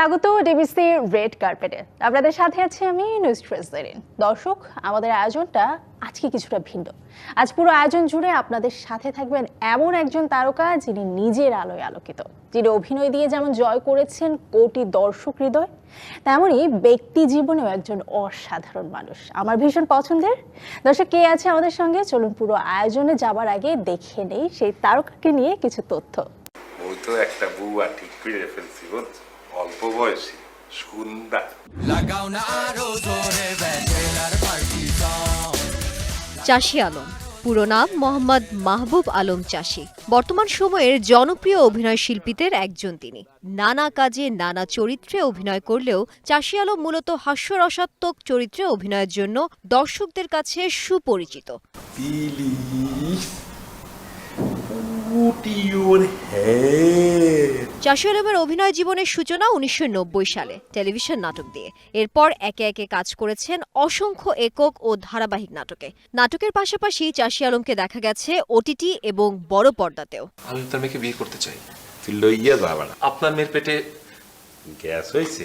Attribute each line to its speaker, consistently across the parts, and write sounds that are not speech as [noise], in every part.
Speaker 1: স্বাগত DBC red কার্পেটে। আপনাদের সাথে আছি আমি নুস্ট্রেস জেরিন দর্শক, আমাদের আয়োজনটা আজকে কিছুটা ভিন্ন। আজ পুরো আয়োজন জুড়ে আপনাদের সাথে থাকবেন এমন একজন তারকা যিনি নিজের আলোয় আলোকিত। যিনি অভিনয় দিয়ে যেমন জয় করেছেন কোটি দর্শক হৃদয় তেমনই ব্যক্তি জীবনেও একজন অসাধারণ মানুষ। আমার ভীষণ পছন্দের। দর্শক, কে আছে আমাদের সঙ্গে? চলুন পুরো আয়োজনে যাবার আগে দেখে নেই সেই তারকাকে নিয়ে কিছু তথ্য।
Speaker 2: ঠিক করে ফেলছি অল্প বয়সী সুন্দর।
Speaker 3: চাষি আলম। পুরো নাম মোহাম্মদ মাহবুব আলম চাষি। বর্তমান সময়ের জনপ্রিয় অভিনয় শিল্পীদের একজন তিনি। নানা কাজে নানা চরিত্রে অভিনয় করলেও চাষি আলম মূলত হাস্যরসাত্মক চরিত্রে অভিনয়ের জন্য দর্শকদের কাছে সুপরিচিত।
Speaker 2: Put your head.
Speaker 3: চাষি আলমের অভিনয় জীবনের সূচনা উনিশশো নব্বই সালে টেলিভিশন নাটক দিয়ে। এরপর একে একে কাজ করেছেন অসংখ্য একক ও ধারাবাহিক নাটকে। নাটকের পাশাপাশি চাষি আলমকে দেখা গেছে ওটিটি এবং বড় পর্দাতেও।
Speaker 4: আমি আপনার মেয়েকে বিয়ে করতে চাই।
Speaker 2: লইয়া যাবা
Speaker 4: আপনার মেয়ের পেটে
Speaker 2: গ্যাস হয়েছে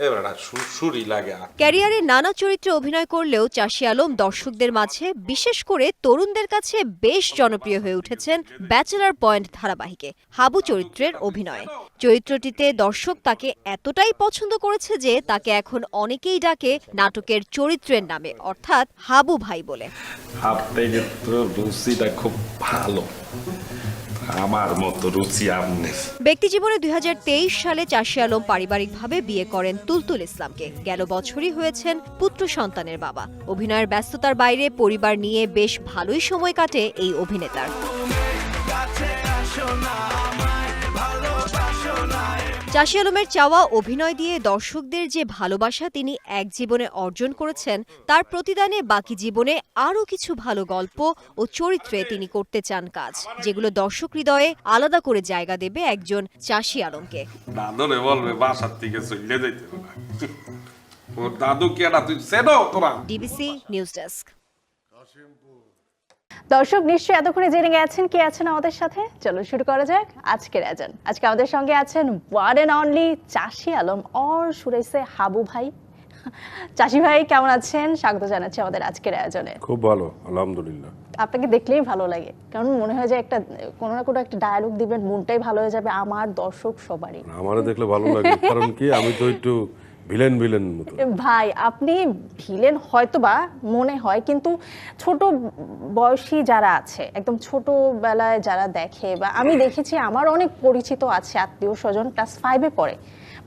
Speaker 2: এবার সুরসুরি লাগে
Speaker 3: ক্যারিয়ারে নানা চরিত্রে অভিনয় করলেও চাষি আলম দর্শকদের মাঝে বিশেষ করে তরুণদের কাছে বেশ জনপ্রিয় হয়ে উঠেছেন ব্যাচেলার পয়েন্ট ধারাবাহিকে হাবু চরিত্রের অভিনয়। চরিত্রটিতে দর্শক তাকে এতটাই পছন্দ করেছে যে তাকে এখন অনেকেই ডাকে নাটকের চরিত্রের নামে অর্থাৎ হাবু ভাই বলে।
Speaker 2: খুব ভালো। আমার মতো রুচি আমনের।
Speaker 3: ব্যক্তি জীবনে দুই সালে চাষি আলম পারিবারিকভাবে বিয়ে করেন তুলতুল ইসলামকে। গেল বছরই হয়েছেন পুত্র সন্তানের বাবা। অভিনয়ের ব্যস্ততার বাইরে পরিবার নিয়ে বেশ ভালোই সময় কাটে এই অভিনেতার। চাষি আলমের চাওয়া অভিনয় দিয়ে দর্শকদের যে ভালোবাসা তিনি এক জীবনে অর্জন করেছেন তার প্রতিদানে বাকি জীবনে আরও কিছু ভালো গল্প ও চরিত্রে তিনি করতে চান কাজ যেগুলো দর্শক হৃদয়ে আলাদা করে জায়গা দেবে একজন চাষি আলমকে।
Speaker 2: দাদুরে বলবে বাসার থেকে চলে যাইতে না ওর দাদু কেডা তুই সেনো তোরা
Speaker 3: ডিবিসি নিউজ ডেস্ক
Speaker 1: দর্শক নিশ্চয়ই এতক্ষণে জেনে গেছেন কে আছেন আমাদের সাথে। চলো শুরু করা যাক আজকের আয়োজন। আজকে আমাদের সঙ্গে আছেন ওয়ান অ্যান্ড অনলি চাষি আলম অর সুরেশে হাবু ভাই। চাষি ভাই কেমন আছেন? স্বাগত জানাচ্ছি আমাদের আজকের আয়োজনে।
Speaker 5: খুব ভালো আলহামদুলিল্লাহ।
Speaker 1: আপনাকে দেখলেই ভালো লাগে কারণ মনে হয় যে একটা কোনো না কোনো একটা ডায়ালগ দিবেন মনটাই ভালো হয়ে যাবে আমার দর্শক সবারই।
Speaker 5: আমারও দেখলে ভালো লাগে কারণ কি আমি তো একটু ভিলেন ভিলেন মতো।
Speaker 1: ভাই, আপনি ভিলেন হয়তোবা মনে হয়, কিন্তু ছোট বয়সী যারা আছে, একদম ছোটবেলায় যারা দেখে, বা আমি দেখেছি, আমার অনেক পরিচিত আছে, আত্মীয় স্বজন ক্লাস ফাইভে পড়ে।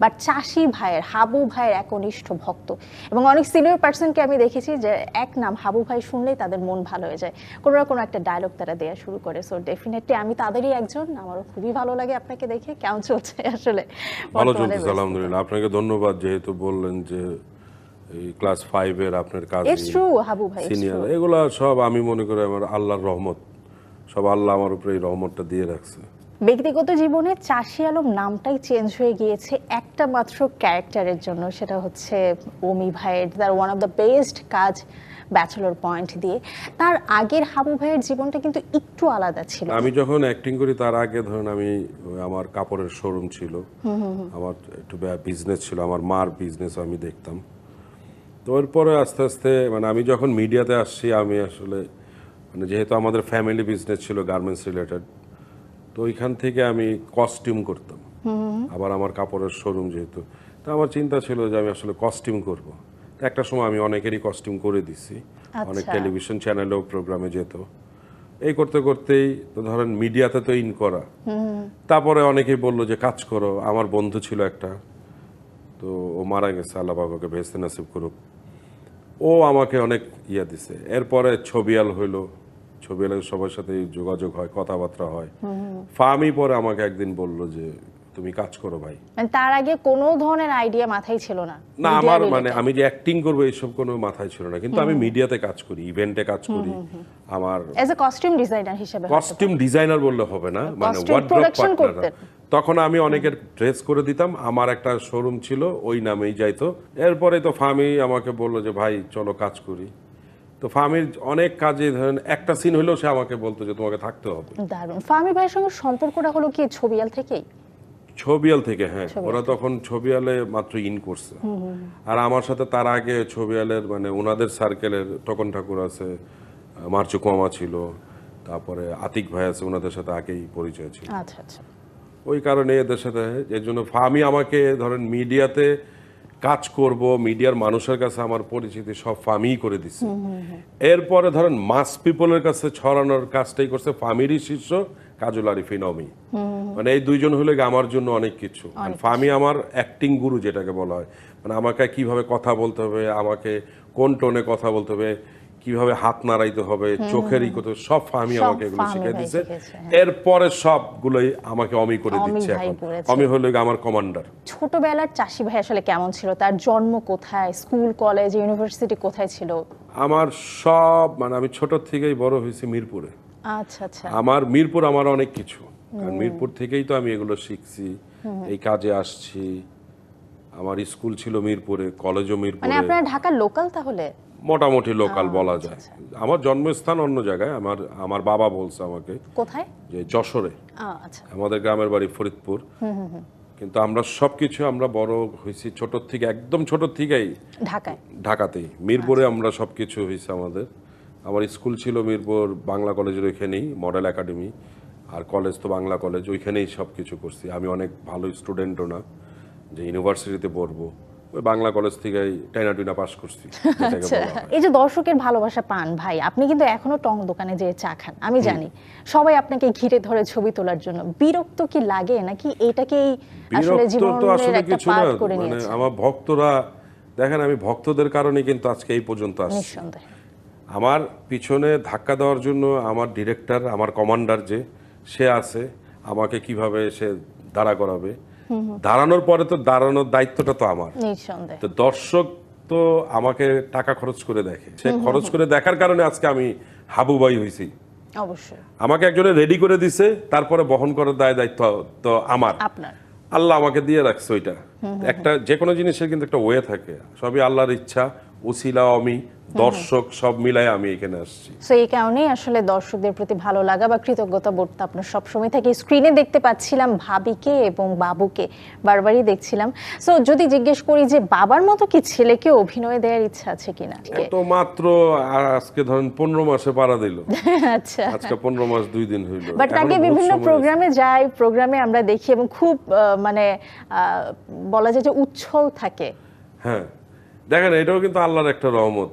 Speaker 1: বাট চাষি ভাইয়ের হাবু ভাইয়ের একনিষ্ঠ ভক্ত। এবং অনেক সিনিয়র পার্সনকে আমি দেখেছি যে এক নাম হাবু ভাই শুনলেই তাদের মন ভালো হয়ে যায়। কোনো না কোনো একটা ডায়লগ তারা দেওয়া শুরু করে। সো ডেফিনেটলি আমি তাদেরই একজন। আমারও খুবই ভালো লাগে আপনাকে দেখে। কেমন চলছে আসলে?
Speaker 5: ভালো চলতেছে আলহামদুলিল্লাহ। আপনাকে ধন্যবাদ যেহেতু বললেন যে এই ক্লাস ফাইভের আপনার কাজ
Speaker 1: হাবু ভাই,
Speaker 5: সিনিয়র. এগুলা সব আমি মনে করি আমার আল্লাহর রহমত। সব আল্লাহ আমার উপরে এই রহমতটা দিয়ে রাখছে।
Speaker 1: ব্যক্তিগত জীবনে চাষি আলম নামটাই চেঞ্জ হয়ে গিয়েছে একটা মাত্র ক্যারেক্টারের জন্য সেটা হচ্ছে ওমি ভাইয়ের তার ওয়ান অফ দ্য বেস্ট কাজ ব্যাচেলর পয়েন্ট দিয়ে। তার আগের হাবু ভাইয়ের জীবনটা কিন্তু একটু আলাদা ছিল।
Speaker 5: আমি যখন অ্যাক্টিং করি তার আগে ধরুন আমি আমার কাপড়ের শোরুম ছিল। আমার একটু বিজনেস ছিল আমার মার বিজনেস আমি দেখতাম। তো এরপরে আস্তে আস্তে মানে আমি যখন মিডিয়াতে আসছি আমি আসলে মানে যেহেতু আমাদের ফ্যামিলি বিজনেস ছিল গার্মেন্টস রিলেটেড তো ওইখান থেকে আমি কস্টিউম করতাম। আবার আমার কাপড়ের শোরুম যেহেতু। তো আমার চিন্তা ছিল যে আমি আসলে কস্টিউম করব। একটা সময় আমি অনেকেরই কস্টিউম করে দিছি। অনেক
Speaker 1: আচ্ছা।
Speaker 5: টেলিভিশন চ্যানেলেও প্রোগ্রামে যেত। এই করতে করতেই তো ধরেন মিডিয়াতে তো ইন করা। তারপরে অনেকেই বলল যে কাজ করো। আমার বন্ধু ছিল একটা। তো ও মারা গেছে আল্লাহ বাবাকে ভেস্তে নাসিব করুক। ও আমাকে অনেক ইয়ে দিছে। এরপরে ছবিয়াল হইল। ছবিয়ালের সবার সাথে যোগাযোগ হয় কথাবার্তা হয়। ফামি পরে আমাকে একদিন বলল যে তুমি কাজ করো ভাই।
Speaker 1: মানে তার আগে কোনো ধরনের আইডিয়া মাথায় ছিল না
Speaker 5: না আমার মানে আমি যে অ্যাক্টিং করব এইসব কোনো মাথায় ছিল না। কিন্তু আমি মিডিয়াতে কাজ করি ইভেন্টে কাজ করি। আমার
Speaker 1: অ্যাজ এ কস্টিউম ডিজাইনার হিসেবে
Speaker 5: কস্টিউম ডিজাইনার বললে হবে না মানে ওয়ার্ড্রপ পার্টনার তখন আমি অনেকের ড্রেস করে দিতাম আমার একটা শোরুম ছিল ওই নামেই যাইতো। এরপরে তো ফামি আমাকে বলল যে ভাই চলো কাজ করি। তো ফামির অনেক কাজে ধরেন একটা সিন হলেও সে আমাকে বলতো যে তোমাকে থাকতে হবে।
Speaker 1: দারুণ। ফামি ভাইয়ের সঙ্গে সম্পর্কটা হলো কি ছবিয়াল থেকেই?
Speaker 5: ছবিয়াল থেকে হ্যাঁ। ওরা তখন ছবিয়ালে মাত্র ইন করছে। আর আমার সাথে তার আগে ছবিয়ালের মানে ওনাদের সার্কেলের টকন ঠাকুর আছে মার্চু কমা ছিল তারপরে আতিক ভাই আছে ওনাদের সাথে আগেই পরিচয় ছিল।
Speaker 1: আচ্ছা আচ্ছা।
Speaker 5: ওই কারণে এদের সাথে এর জন্য আমি আমাকে ধরেন মিডিয়াতে কাজ করব মিডিয়ার মানুষের কাছে আমার পরিচিতি সব ফামিই করে দিচ্ছে এরপরে ধরেন মাস পিপলের কাছে ছড়ানোর কাজটাই করছে ফামিরই শীর্ষ কাজল আরিফিন অমি মানে এই দুইজন হলে আমার জন্য অনেক কিছু। ফামি আমার অ্যাক্টিং গুরু যেটাকে বলা হয়। মানে আমাকে কীভাবে কথা বলতে হবে আমাকে কোন টোনে কথা বলতে হবে কীভাবে হাত নাড়াইতে হবে চোখের ই করতে সব
Speaker 1: সব
Speaker 5: আমাকে এগুলো
Speaker 1: ফাহমি
Speaker 5: শিখিয়ে দিচ্ছে
Speaker 1: হ্যাঁ।
Speaker 5: এরপরে সবগুলোই আমাকে অমি করে দিচ্ছে এখন। অমি হলো আমার কমান্ডার
Speaker 1: ছোটবেলার চাষি ভাই আসলে কেমন ছিল? তার জন্ম কোথায়? স্কুল কলেজ ইউনিভার্সিটি কোথায় ছিল?
Speaker 5: আমার সব মানে আমি ছোট থেকেই বড় হয়েছি মিরপুরে।
Speaker 1: আচ্ছা আচ্ছা।
Speaker 5: আমার মিরপুর আমার অনেক কিছু। কারণ মিরপুর থেকেই তো আমি এগুলো শিখছি এই কাজে আসছি। আমার স্কুল ছিল মিরপুরে কলেজও মিরপুরে।
Speaker 1: মানে আপনারা ঢাকার লোকাল তাহলে?
Speaker 5: মোটামুটি লোকাল বলা
Speaker 1: আচ্ছা,
Speaker 5: যায় আমার জন্মস্থান অন্য জায়গায়। আমার আমার বাবা বলছে আমাকে
Speaker 1: কোথায়?
Speaker 5: যে যশোরে।
Speaker 1: আচ্ছা।
Speaker 5: আমাদের গ্রামের বাড়ি ফরিদপুর। কিন্তু আমরা সবকিছু আমরা বড় হয়েছি ছোট থেকে একদম ছোট থেকেই।
Speaker 1: ঢাকায়?
Speaker 5: ঢাকাতেই। মিরপুরে
Speaker 1: আচ্ছা।
Speaker 5: আমরা সবকিছু হয়েছে আমাদের। আমার স্কুল ছিল মিরপুর বাংলা কলেজের ওইখানেই মডেল একাডেমি। আর কলেজ তো বাংলা কলেজ ওইখানেই সব কিছু করছি। আমি অনেক ভালো স্টুডেন্টও না যে ইউনিভার্সিটিতে পড়ব। বাংলা কলেজ থেকে টাইনা টুইনা পাস করছি [laughs]
Speaker 1: আচ্ছা। এই যে দর্শকের ভালোবাসা পান ভাই আপনি কিন্তু এখনও টং দোকানে যে চা খান আমি জানি। সবাই আপনাকে ঘিরে ধরে ছবি তোলার জন্য। বিরক্ত কি লাগে নাকি এটাকেই আসলে জীবনের
Speaker 5: আসলে
Speaker 1: একটা
Speaker 5: কিছু না
Speaker 1: পার্ট করে
Speaker 5: মানে
Speaker 1: নিয়েছে?
Speaker 5: আমার ভক্তরা দেখেন আমি ভক্তদের কারণে কিন্তু আজকে এই পর্যন্ত আসছি। আমার পিছনে ধাক্কা দেওয়ার জন্য আমার ডিরেক্টর আমার কমান্ডার যে সে আছে আমাকে কীভাবে সে দাঁড়া করাবে দাঁড়ানোর পরে তো দাঁড়ানোর দায়িত্বটা তো আমার। তো দর্শক তো আমাকে টাকা খরচ করে দেখে। সে খরচ করে দেখার কারণে আজকে আমি হাবুবাই হয়েছি আমাকে একজনে রেডি করে দিছে তারপরে বহন করার দায় দায়িত্ব তো আমার। আল্লাহ আমাকে দিয়ে রাখছে ওইটা। একটা যে কোনো জিনিসের কিন্তু একটা ওয়ে থাকে। সবই আল্লাহর ইচ্ছা উসিলা আমি দর্শক সব মিলাই আমি এখানে আসছি।
Speaker 1: সো এই কারণেই আসলে দর্শকদের প্রতি ভালো লাগা বা কৃতজ্ঞতা বোধটা আপনার সবসময় থেকে। স্ক্রিনে দেখতে পাচ্ছিলাম ভাবিকে এবং বাবুকে বারবারই দেখছিলাম। সো যদি জিজ্ঞেস করি যে বাবার মতো কি ছেলেকে অভিনয় দেওয়ার ইচ্ছা আছে কিনা?
Speaker 5: তো মাত্র আজকে ধরেন পনেরো মাসে পাড়া দিল।
Speaker 1: আচ্ছা।
Speaker 5: আজকে পনেরো মাস দুই দিন হইল।
Speaker 1: বাট তাকে বিভিন্ন প্রোগ্রামে যাই প্রোগ্রামে আমরা দেখি এবং খুব মানে বলা যায় যে উচ্ছল থাকে।
Speaker 5: হ্যাঁ। দেখেন, এটাও কিন্তু আল্লাহর একটা রহমত।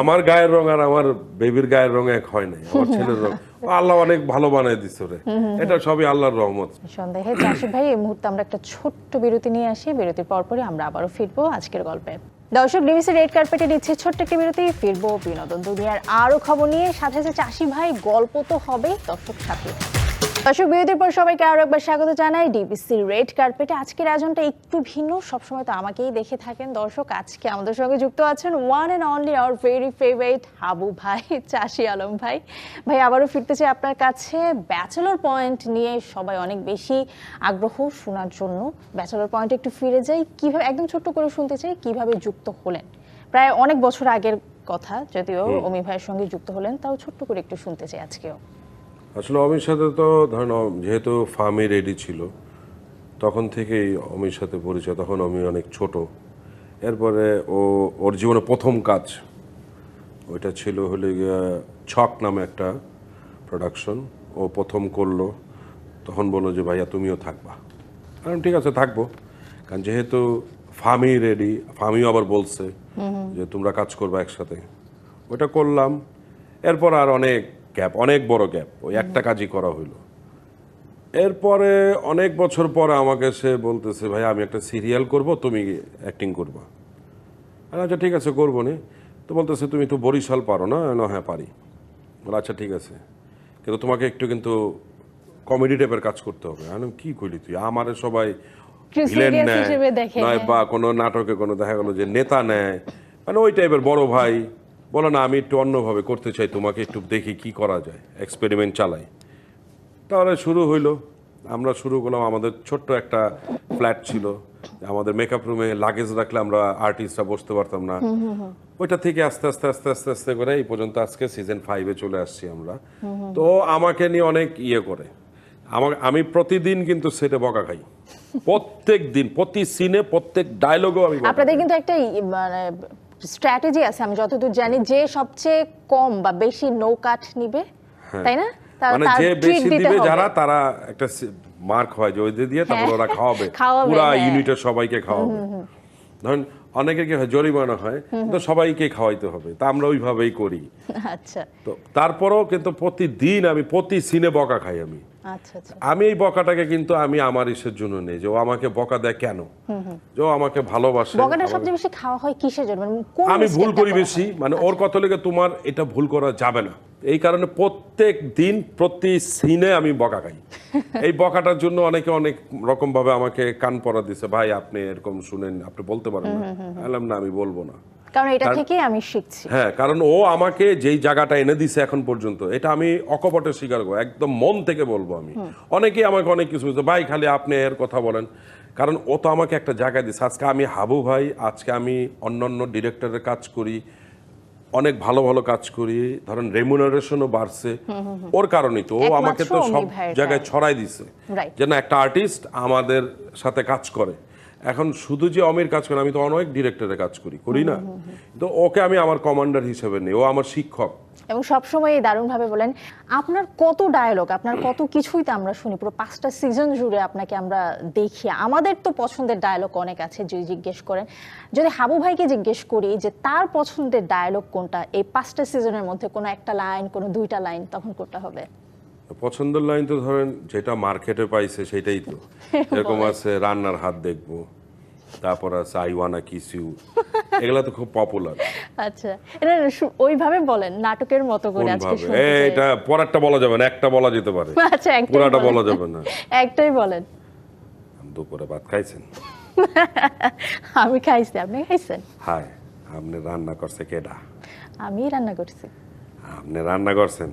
Speaker 5: আমার গায়ের রং আর আমার বেবির গায়ের রং এক হয় নাই, আমার ছেলের রং। আল্লাহ অনেক ভালো বানায় দিচ্ছে রে এটা সবই আল্লাহর রহমত।
Speaker 1: সন্দেহে চাষি ভাই, এই মুহূর্তে আমরা একটা ছোট্ট বিরতি নিয়ে আসি। বিরতির পরপরই আমরা আবারও ফিরবো আজকের গল্পে। দর্শক ডিবিসি রেড কার্পেটে নিচ্ছে ছোট্ট একটি বিরতি। ফিরবো বিনোদন দুনিয়ার আরও খবর নিয়ে। সাথে সাথে চাষি ভাই, গল্প তো হবে দর্শক সাথে। দর্শক বিরতির পর সবাইকে আরও একবার স্বাগত জানাই ডিবিসি রেড কার্পেটে আজকের আয়োজনটা একটু ভিন্ন সবসময় তো আমাকেই দেখে থাকেন দর্শক। আজকে আমাদের সঙ্গে যুক্ত আছেন one and only our very favourite Habu ভাই চাষি আলম ভাই। ভাই আবারও ফিরতে চাই আপনার কাছে। ব্যাচেলর পয়েন্ট নিয়ে সবাই অনেক বেশি আগ্রহ শোনার জন্য। ব্যাচেলর পয়েন্ট একটু ফিরে যাই। কীভাবে একদম ছোট্ট করে শুনতে চাই কীভাবে যুক্ত হলেন? প্রায় অনেক বছর আগের কথা যদিও অমি ভাইয়ের সঙ্গে যুক্ত হলেন তাও ছোট্ট করে একটু শুনতে চাই আজকেও।
Speaker 5: আসলে অমির সাথে তো ধরেন যেহেতু ফার্মে রেডি ছিল তখন থেকেই অমির সাথে পরিচয় তখন অমি অনেক ছোট। এরপরে ও ওর জীবনে প্রথম কাজ ওইটা ছিল হলে গিয়া ছক নামে একটা প্রোডাকশন ও প্রথম করল তখন বলল যে ভাইয়া তুমিও থাকবা। কারণ ঠিক আছে থাকব। কারণ যেহেতু ফার্মি রেডি ফার্মিও আবার বলছে যে তোমরা কাজ করবে একসাথে। ওইটা করলাম। এরপর আর অনেক গ্যাপ অনেক বড় গ্যাপ ওই একটা কাজই করা হইল। এরপরে অনেক বছর পরে আমাকে সে বলতেছে ভাই আমি একটা সিরিয়াল করব তুমি অ্যাক্টিং করবা। আর আচ্ছা ঠিক আছে করব নি। তো বলতেছে তুমি তো বরিশাল পারো না? না হ্যাঁ পারি। বলে আচ্ছা ঠিক আছে। কিন্তু তোমাকে একটু কিন্তু কমেডি টাইপের কাজ করতে হবে। আমি কি করলি তুই? আমারে সবাই ভিলেন নেয় নয়। বা কোনো নাটকে কোনো দেখা গেলো যে নেতা নেয়। মানে ওই টাইপের বড় ভাই। বলো না আমি একটু অন্যভাবে করতে চাই তোমাকে একটু দেখি কি করা যায় এক্সপেরিমেন্ট চালাই। তাহলে শুরু হইল। আমরা শুরু করলাম আমাদের ছোট্ট একটা ফ্ল্যাট ছিল। আমাদের মেকআপ রুমে লাগেজ রাখলে আমরা আর্টিস্টরা বসতে পারতাম না। ওইটা থেকে আস্তে আস্তে আস্তে আস্তে আস্তে করে এই পর্যন্ত আজকে সিজন ফাইভে চলে আসছি আমরা। তো আমাকে নিয়ে অনেক ইয়ে করে। আমার আমি প্রতিদিন কিন্তু সেটে বকা খাই। প্রত্যেক দিন প্রতি সিনে প্রত্যেক ডায়লগও আমি
Speaker 1: আপনাদের কিন্তু একটা মানে স্ট্র্যাটেজি আছে আমি যতদূর জানি যে সবচেয়ে কম বা বেশি নৌকাঠ নিবে তাই না?
Speaker 5: মানে যে বেশি দিবে যারা তারা একটা মার্ক হয় যে ওই দিয়ে তারপর
Speaker 1: হ্যাঁ।
Speaker 5: ওরা খাওয়াবে। পুরা
Speaker 1: হ্যাঁ।
Speaker 5: ইউনিটের সবাইকে খাওয়াবে। ধরেন অনেকে কি হয় জরিমানা হয় তো সবাইকে খাওয়াইতে হবে তা আমরা ওইভাবেই করি।
Speaker 1: আচ্ছা।
Speaker 5: তো তারপরেও কিন্তু প্রতিদিন আমি প্রতি সিনে বকা খাই আমি। আমি এই বকাটাকে কিন্তু আমি আমার ইসের জন্য নেই। যে ও আমাকে বকা দেয় কেন? যে ও আমাকে ভালোবাসে।
Speaker 1: বকাটা সবচেয়ে বেশি খাওয়া হয় কিসের জন্য? মানে
Speaker 5: আমি ভুল করি বেশি। মানে ওর কথা লেগে তোমার এটা ভুল করা যাবে না। এই কারণে প্রত্যেক দিন প্রতি সিনে আমি বকা খাই। [laughs] এই বকাটার জন্য অনেকে অনেক রকম ভাবে আমাকে কান পরা দিছে ভাই আপনি এরকম শুনেন আপনি বলতে পারেন না আমি বলব না।
Speaker 1: কারণ এটা থেকেই আমি শিখছি।
Speaker 5: হ্যাঁ কারণ ও আমাকে যেই জায়গাটা এনে দিছে এখন পর্যন্ত এটা আমি অকপটে স্বীকার করব একদম মন থেকে বলব আমি। অনেকেই আমাকে অনেক কিছু ভাই খালি আপনি এর কথা বলেন। কারণ ও তো আমাকে একটা জায়গায় দিচ্ছে আজকে আমি হাবু ভাই আজকে আমি অন্যান্য ডিরেক্টরের কাজ করি অনেক ভালো ভালো কাজ করি ধরেন রেমুনারেশনও বাড়ছে। ওর কারণেই তো ও আমাকে তো সব জায়গায়। ছড়াই দিছে।
Speaker 1: Right.
Speaker 5: যে না একটা আর্টিস্ট আমাদের সাথে কাজ করে। এখন শুধু যে অমির কাজ করে আমি তো অনেক ডিরেক্টরের কাজ করি করি না? তো ওকে আমি আমার কমান্ডার হিসেবে নেই ও আমার শিক্ষক।
Speaker 1: এবং সবসময় দারুণভাবে বলেন আপনার কত ডায়লগ আপনার কত কিছুই তো আমরা শুনি পুরো পাঁচটা সিজন জুড়ে আপনাকে আমরা দেখি। আমাদের তো পছন্দের ডায়লগ অনেক আছে যদি জিজ্ঞেস করেন। যদি হাবু ভাইকে জিজ্ঞেস করি যে তার পছন্দের ডায়লগ কোনটা এই পাঁচটা সিজনের মধ্যে কোনো একটা লাইন কোনো দুইটা লাইন তখন কোনটা হবে?
Speaker 5: পছন্দের লাইন তো ধরেন যেটা মার্কেটে পাইছে সেটাই তো। [laughs] এরকম আছে রান্নার হাত দেখব তারপর আছে আই ওয়ানা কিস ইউ এগুলা তো খুব পপুলার
Speaker 1: আচ্ছা ওইভাবে বলেন নাটকের মতো করে আজকে শুনতে।
Speaker 5: এটা পরেরটা বলা যাবে না একটা বলা যেতে পারে। [laughs]
Speaker 1: আচ্ছা একটাই
Speaker 5: পুরাটা। বলা যাবে না। [laughs]
Speaker 1: একটাই বলেন।
Speaker 5: দুপুরে ভাত খাইছেন?
Speaker 1: আমি খাইছি আপনি খাইছেন?
Speaker 5: হ্যাঁ আপনি রান্না করছে কেডা?
Speaker 1: আমি রান্না করছি।
Speaker 5: আপনি রান্না করছেন?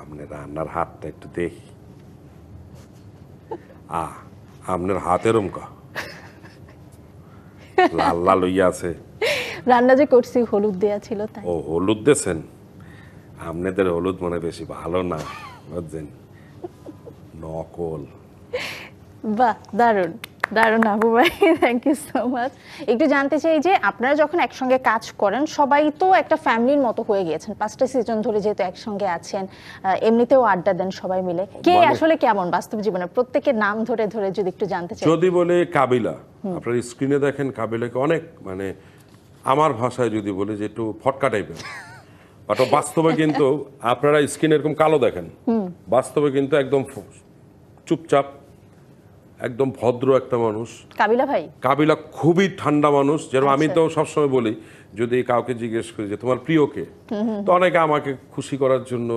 Speaker 5: আপনি রান্নার হাতটা একটু দেখি। আ আপনার হাতের অমকা লাল লাল হইয়া আছে।
Speaker 1: রান্না যে করছি হলুদ দেয়া ছিল তাই।
Speaker 5: ও হলুদ দেছেন? আপনাদের হলুদ মনে বেশি ভালো না বুঝছেন? নকল।
Speaker 1: বাহ দারুণ। দারুণ আবু ভাই থ্যাংক ইউ সো মাচ একটু জানতে চাই যে আপনারা যখন একসঙ্গে কাজ করেন সবাই তো একটা ফ্যামিলির মতো হয়ে গিয়েছেন পাঁচটা সিজন ধরে যেহেতু একসঙ্গে আছেন এমনিতেও আড্ডা দেন সবাই মিলে। কে
Speaker 5: মানে-
Speaker 1: আসলে কেমন বাস্তব জীবনে প্রত্যেকের নাম ধরে ধরে যদি একটু জানতে চাই।
Speaker 5: যদি বলে কাবিলা আপনার স্ক্রিনে দেখেন কাবিলাকে অনেক মানে আমার ভাষায় যদি বলে যে একটু ফটকা টাইপের বাট বাস্তবে কিন্তু আপনারা স্ক্রিন এরকম কালো দেখেন। বাস্তবে কিন্তু একদম চুপচাপ একদম ভদ্র একটা মানুষ।
Speaker 1: কাবিলা ভাই?
Speaker 5: কাবিলা খুবই ঠান্ডা মানুষ যেরকম আমি তো সবসময় বলি যদি কাউকে জিজ্ঞেস করি যে তোমার প্রিয় কে? তো অনেকে আমাকে খুশি করার জন্য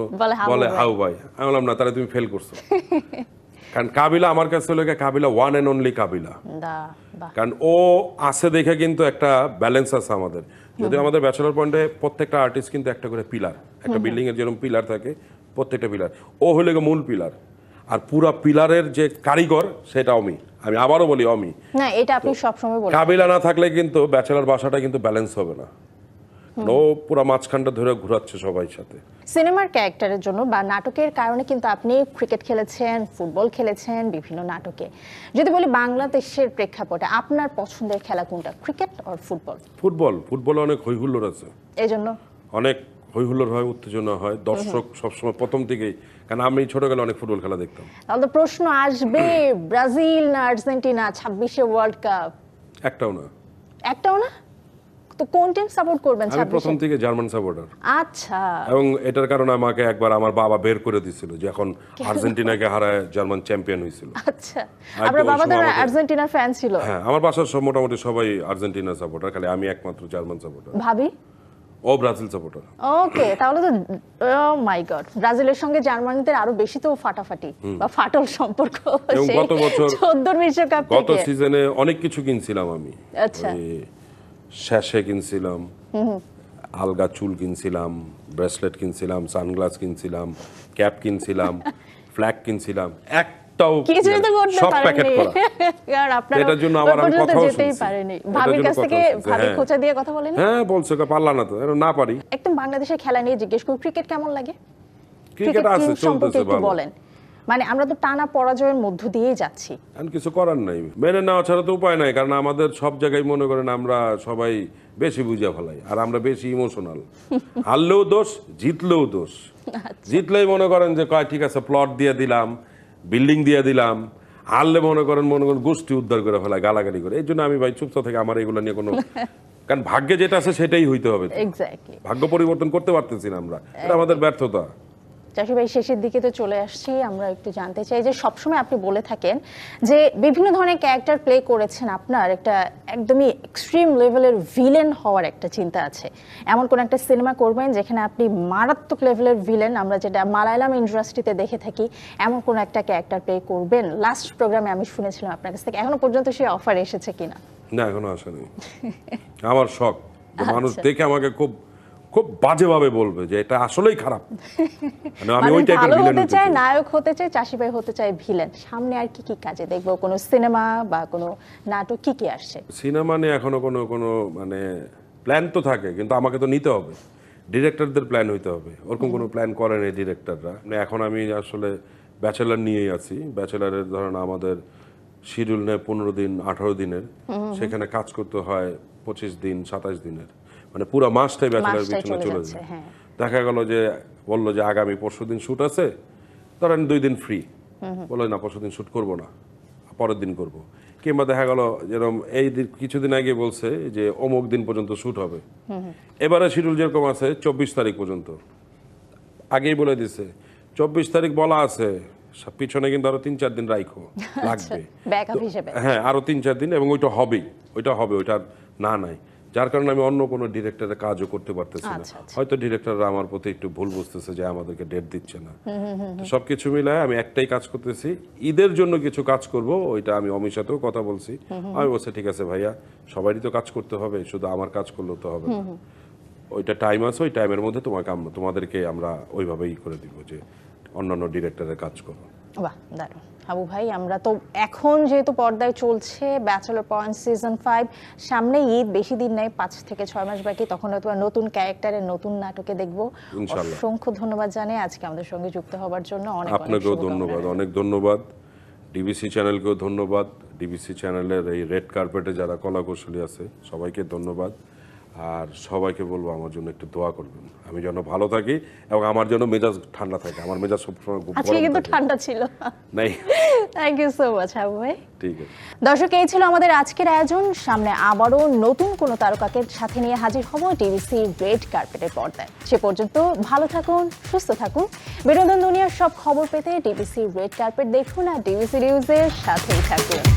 Speaker 1: বলে
Speaker 5: হাউ ভাই। আমি বললাম না তাহলে তুমি ফেল করছ। কারণ কাবিলা আমার কাছে হলো Kabila one and only Kabila. কারণ ও আছে দেখে কিন্তু একটা ব্যালেন্স আছে আমাদের। যদি আমাদের ব্যাচেলর পয়েন্টে প্রত্যেকটা আর্টিস্ট কিন্তু একটা করে পিলার একটা বিল্ডিং এর যেরকম পিলার থাকে প্রত্যেকটা পিলার ও হলে মূল পিলার আর পুরা পিলারের যে কারিগর সেটা অমি আমি আবারও বলি অমি
Speaker 1: না এটা আপনি সবসময় বলেন।
Speaker 5: কাবিলা না থাকলে কিন্তু ব্যাচেলর বাসাটা কিন্তু ব্যালেন্স হবে না। ও পুরো মাঝখানটা ধরে ঘুরাচ্ছে সবাই সাথে।
Speaker 1: সিনেমার ক্যারেক্টারের জন্য বা নাটকের কারণে কিন্তু আপনি ক্রিকেট খেলেছেন ফুটবল খেলেছেন বিভিন্ন নাটকে। যদি বলি বাংলাদেশের প্রেক্ষাপটে আপনার পছন্দের খেলা কোনটা ক্রিকেট আর ফুটবল
Speaker 5: ফুটবল ফুটবলে অনেক হৈহুল্লোর আছে।
Speaker 1: এই জন্য
Speaker 5: অনেক হৈহুল্লোর হয় উত্তেজনা হয় দর্শক সবসময় প্রথম থেকেই কারণ আমি ছোটবেলায় অনেক ফুটবল খেলা দেখতাম।
Speaker 1: তাহলে প্রশ্ন আসবে ব্রাজিল না আর্জেন্টিনা ছাব্বিশে ওয়ার্ল্ড কাপ
Speaker 5: একটাও না।
Speaker 1: একটাও না? তো কোন টিম সাপোর্ট করবেন
Speaker 5: আমি প্রথম থেকে জার্মান সাপোর্টার
Speaker 1: আচ্ছা।
Speaker 5: এবং এটার কারণে আমাকে একবার আমার বাবা বের করে দিছিল যে এখন আর্জেন্টিনাকে হারায় জার্মান চ্যাম্পিয়ন হয়েছিল
Speaker 1: আচ্ছা। আপনার বাবা তো
Speaker 5: সময়
Speaker 1: আর্জেন্টিনার ফ্যান ছিল?
Speaker 5: হ্যাঁ আমার বাসার সব মোটামুটি সবাই আর্জেন্টিনা সাপোর্টার খালি আমি একমাত্র জার্মান সাপোর্টার
Speaker 1: ভাবি?
Speaker 5: ও ব্রাজিল সাপোর্টার
Speaker 1: ওকে তাহলে তো ও মাই গড ব্রাজিলের সঙ্গে জার্মানিদের আরও বেশি তো ফাটাফাটি বা ফাটল সম্পর্ক
Speaker 5: এবং গত বছর-
Speaker 1: 14 বিশ্বকাপ
Speaker 5: গত সিজনে অনেক কিছু কিনছিলাম আমি।
Speaker 1: আচ্ছা।
Speaker 5: শ্যাশে কিনছিলাম আলগা চুল কিনছিলাম ব্রেসলেট কিনছিলাম সানগ্লাস কিনছিলাম ক্যাপ কিনছিলাম [laughs] ফ্ল্যাগ কিনছিলাম একটাও
Speaker 1: কিছুই তো করতে
Speaker 5: সব প্যাকেট করা। [laughs]
Speaker 1: কারণ আপনারা
Speaker 5: এটার জন্য আবার আমি
Speaker 1: ওই যেতেই পারেনি। ভাবির কাছ থেকে ভাবি
Speaker 5: হ্যাঁ।
Speaker 1: খোঁচা দিয়ে কথা বলেনি?
Speaker 5: হ্যাঁ বলছে পারলা না তো না পারি।
Speaker 1: একদম বাংলাদেশের খেলা নিয়ে জিজ্ঞেস করি ক্রিকেট কেমন লাগে?
Speaker 5: ক্রিকেট আছে
Speaker 1: সম্পর্কে
Speaker 5: চলতেছে
Speaker 1: একটু বলেন। মানে আমরা তো টানা পরাজয়ের মধ্য দিয়েই যাচ্ছি।
Speaker 5: এখন কিছু করার নাই। মেনে নেওয়া ছাড়া তো উপায় নাই কারণ আমাদের সব জায়গায় মনে করেন আমরা সবাই বেশি বুঝে ফেলাই আর আমরা বেশি ইমোশনাল হারলেও দোষ জিতলেও দোষ। জিতলেই মনে করেন যে কয় ঠিক আছে প্লট দিয়ে দিলাম। বিল্ডিং দিয়ে দিলাম হারলে মনে করেন মনে করেন গোষ্ঠী উদ্ধার করে ফেলা গালাগালি করে। এই জন্য আমি ভাই চুপচাপ থেকে আমার এগুলো নিয়ে কোনো [laughs] কারণ ভাগ্যে যেটা আছে সেটাই হইতে হবে ভাগ্য পরিবর্তন করতে পারতেছি না আমরা। এটা আমাদের ব্যর্থতা।
Speaker 1: চাষি ভাই শেষের দিকে তো চলে আসছি আমরা একটু জানতে চাই যে সবসময় আপনি বলে থাকেন যে বিভিন্ন ধরনের ক্যারেক্টার প্লে করেছেন আপনার একটা একদমই এক্সট্রিম লেভেলের ভিলেন হওয়ার একটা চিন্তা আছে। এমন কোন একটা সিনেমা করবেন যেখানে আপনি মারাত্মক লেভেলের ভিলেন আমরা যেটা মালায়ালাম ইন্ডাস্ট্রিতে দেখে থাকি এমন কোন একটা ক্যারেক্টার প্লে করবেন? লাস্ট প্রোগ্রামে আমি শুনেছিলাম আপনার কাছ থেকে এখনও পর্যন্ত সেই অফার এসেছে কিনা?
Speaker 5: না এখনও আসেনি। আমার শখ। [laughs] মানুষ দেখে আমাকে খুব খুব বাজেভাবে বলবে যে এটা আসলেই খারাপ। [laughs] মানে আমি ওই টাইপের ভিলেন
Speaker 1: হতে চায় নায়ক হতে চাই চাষি ভাই হতে চাই ভিলেন সামনে আর কি কি কাজে দেখব? কোনো সিনেমা বা কোনো নাটক কি কি আসছে?
Speaker 5: সিনেমা নিয়ে এখনও কোনো কোনো মানে প্ল্যান তো থাকে কিন্তু আমাকে তো নিতে হবে। ডিরেক্টরদের প্ল্যান হইতে হবে। ওরকম কোনো প্ল্যান করেন এই ডিরেক্টররা। এখন আমি আসলে ব্যাচেলার নিয়েই আছি। ব্যাচেলারের ধরেন আমাদের শিডিউল নেয় পনেরো দিন আঠারো দিনের। সেখানে কাজ করতে হয় পঁচিশ দিন সাতাশ দিনের। মানে পুরো মাসটাই ব্যাচেলার পিছনে
Speaker 1: চলে
Speaker 5: যায়।
Speaker 1: হ্যাঁ।
Speaker 5: দেখা গেল যে বলল যে আগামী পরশু দিন শ্যুট আছে ধরেন দুই দিন ফ্রি বলল না পরশু দিন শ্যুট করব না পরের দিন করব। কিংবা দেখা গেল যেরকম এই দিন- কিছুদিন আগে বলছে যে অমুক দিন পর্যন্ত শ্যুট হবে। এবারে শিডিউল যেরকম আছে চব্বিশ তারিখ পর্যন্ত। আগেই বলে দিছে চব্বিশ তারিখ বলা আছে পিছনে কিন্তু আরও তিন চার দিন রাইখো [laughs] লাগবে। হ্যাঁ আরও তিন চার দিন এবং ওইটা হবেই ওইটা হবে ওইটা না নাই। যার কারণে আমি অন্য কোনো ডিরেক্টরের কাজও করতে পারতেছি না।
Speaker 1: আচ্ছা, আচ্ছা।
Speaker 5: হয়তো ডিরেক্টররা আমার প্রতি একটু ভুল বুঝতেছে যে আমাদেরকে ডেট দিচ্ছে না। তো সবকিছু মিলায় আমি একটাই কাজ করতেছি ঈদের জন্য কিছু কাজ করব ওইটা আমি অমির সাথেও কথা বলছি। আমি বলছি ঠিক আছে ভাইয়া সবারই তো কাজ করতে হবে শুধু আমার কাজ করলেও তো হবে না। ওইটা টাইম আছে ওই টাইমের মধ্যে তোমাকে তোমাদেরকে আমরা ওইভাবেই করে দিব যে অন্যান্য ডিরেক্টরের কাজ করো
Speaker 1: বাহ দারুণ। হাবু ভাই আমরা তো এখন যেহেতু পর্দায় চলছে ব্যাচেলর পয়েন্ট সিজন ফাইভ সামনে ঈদ বেশি দিন নেই পাঁচ থেকে ছয় মাস বাকি তখন হয়তো নতুন ক্যারেক্টারের নতুন নাটকে দেখব। অসংখ্য ধন্যবাদ জানাই আজকে আমাদের সঙ্গে যুক্ত হবার জন্য অনেক অনেক
Speaker 5: আপনাকেও ধন্যবাদ অনেক ধন্যবাদ। ডিবিসি চ্যানেলকেও ধন্যবাদ। ডিবিসি চ্যানেলের এই রেড কার্পেটে যারা কলাকৌশলী আছে সবাইকে ধন্যবাদ। আর সবাইকে বলব আমার জন্য একটু দোয়া করবেন। আমি যেন ভালো থাকি এবং আমার জন্য মেজাজ ঠান্ডা থাকে। আমার মেজাজ সবসময় খুব
Speaker 1: আজকে কিন্তু ঠান্ডা ছিল।
Speaker 5: নাই।
Speaker 1: Thank you so much Habu ভাই।
Speaker 5: ঠিক আছে।
Speaker 1: দর্শক এই ছিল আমাদের আজকের আয়োজন। সামনে আবারও নতুন কোনো তারকাকে সাথে নিয়ে হাজির হব টিভিসি রেড কার্পেটের পর্দায়। সে পর্যন্ত ভালো থাকুন সুস্থ থাকুন। বিনোদন দুনিয়ার সব খবর পেতে টিভিসি রেড কার্পেট দেখুন আর টিভিসি নিউজের সাথেই থাকুন।